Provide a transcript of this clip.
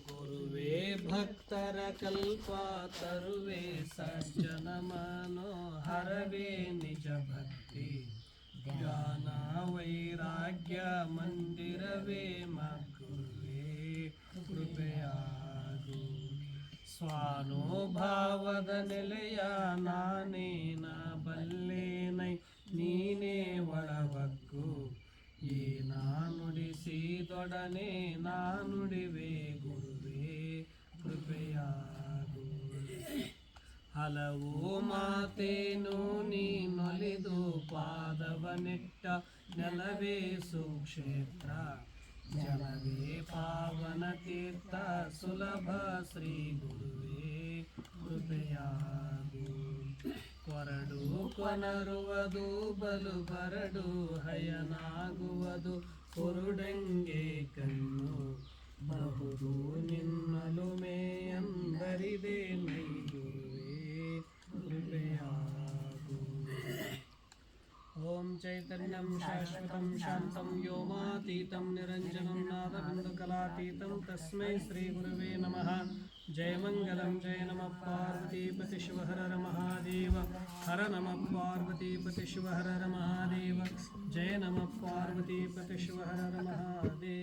ಗುರುವೇ ಭಕ್ತರ ಕಲ್ಪ ತರುವೆ ಸಜ್ಜನ ಮನೋಹರವೇ ನಿಜ ಭಕ್ತಿ ಜ್ಞಾನ ವೈರಾಗ್ಯ ಮಂದಿರವೇ ಮಗುರುವೇ ಕೃಪೆಯಾಗು ಸ್ವಾನುಭಾವದ ನೆಲೆಯ ನಾನೇನ ಬಲ್ಲೇನೈ ನೀನೇ ಒಳವಗ್ಗು ಏನಾ ನುಡಿಸಿದೊಡನೆ ನಾನುಡಿವೆ ಗುರುವೇ ಕೃಪೆಯಾಗು ಹಲವು ಮಾತೇನು ನೀನೊಲಿದು ಪಾದವನೆಟ್ಟ ನೆಲವೇ ಸುಕ್ಷೇತ್ರ. ಜಲವೇ ಪಾವನ ತೀರ್ಥ ಸುಲಭ ಶ್ರೀ ಗುರುವೇ. ಕೊರಡು ಕೊನರುವುದು ಬಲು ಬರಡು ಹಯನಾಗುವುದು ಕುರುಡಂಗೆ ಕಣ್ಣು ಬಹುದು ನಿನ್ನಲು ಮೇಯಂದರಿದೆ ಮೈ ಗುರುವೇ ಕೃಪೆಯಾಗು ಓಂ ಚೈತನ್ಯಂ ಶಾಶ್ವತಂ ಶಾಂತಂ ವ್ಯೋಮಾತೀತಂ ನಿರಂಜನಂ ನಾದಬಿಂದುಕಲಾತೀತಂ ತಸ್ಮೈ ಶ್ರೀ ಗುರುವೇ ನಮಃ ಜಯ ಮಂಗಲಂ ಜಯ ನಮಃ ಪಾರ್ವತೀಪತಿ ಶಿವ ಹರ हर नमः पार्वती पतिशिवहर रमहादेव जय नमः पार्वती पतिशिवहर महादे